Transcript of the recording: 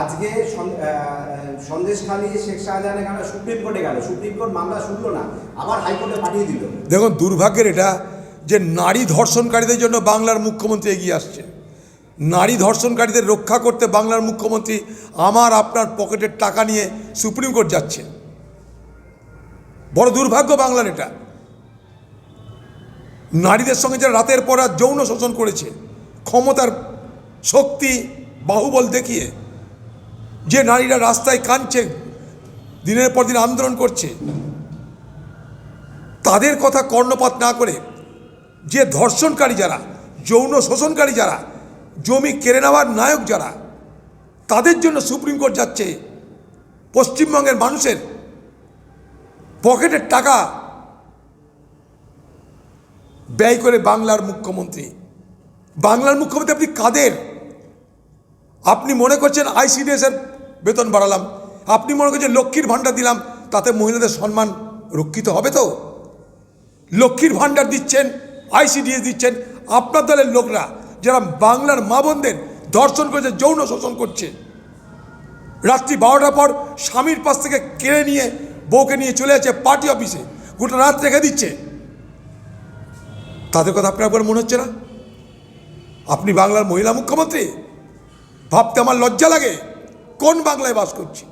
আজকে সন্দেশখালী শেখ শাহজাহানের কারণে সুপ্রিম কোর্টে গেল। সুপ্রিম কোর্ট মামলা শুনলো না, আবার হাইকোর্টে পাঠিয়ে দিল। দেখুন, দুর্ভাগ্যের এটা যে নারী ধর্ষণকারীদের জন্য বাংলার মুখ্যমন্ত্রী এগিয়ে আসছে। নারী ধর্ষণকারীদের রক্ষা করতে বাংলার মুখ্যমন্ত্রী আমার আপনার পকেটের টাকা নিয়ে সুপ্রিম কোর্ট যাচ্ছে। বড় দুর্ভাগ্য বাংলার এটা। নারীদের সঙ্গে যারা রাতের পর যৌন শোষণ করেছে, ক্ষমতার শক্তি, বাহুবল দেখিয়ে যে নারীরা রাস্তায় কাঁদছে, দিনের পর দিন আন্দোলন করছে, তাদের কথা কর্ণপাত না করে যে ধর্ষণকারী যারা, যৌন শোষণকারী যারা, জমি কেড়ে নেওয়ার নায়ক যারা, তাদের জন্য সুপ্রিম কোর্ট যাচ্ছে, পশ্চিমবঙ্গের মানুষের পকেটের টাকা ব্যয় করে বাংলার মুখ্যমন্ত্রী। বাংলার মুখ্যমন্ত্রী আপনি কাদের? আপনি মনে করছেন আইসিডিএস এর বেতন বাড়ালাম। আপনি মনে করছেন লক্ষ্মীর ভাণ্ডার দিলাম, তাতে মহিলাদের সম্মান রক্ষিত হবে তো? লক্ষ্মীর ভাণ্ডার দিচ্ছেন, আইসিডিএস দিচ্ছেন, আপনার দলের লোকরা, যারা বাংলার মা বোনদের ধর্ষণ করেছে, যৌন শোষণ করছে। রাত্রি বারোটার পর স্বামীর পাশ থেকে কেড়ে নিয়ে বউকে নিয়ে চলে যাচ্ছে পার্টি অফিসে, গোটা রাত রেখে দিচ্ছে। তাদের কথা আপনার একবার মনে হচ্ছে না? আপনি বাংলার মহিলা মুখ্যমন্ত্রী? ভাবতে আমার লজ্জা লাগে। কোন বাংলায় বাস করছি?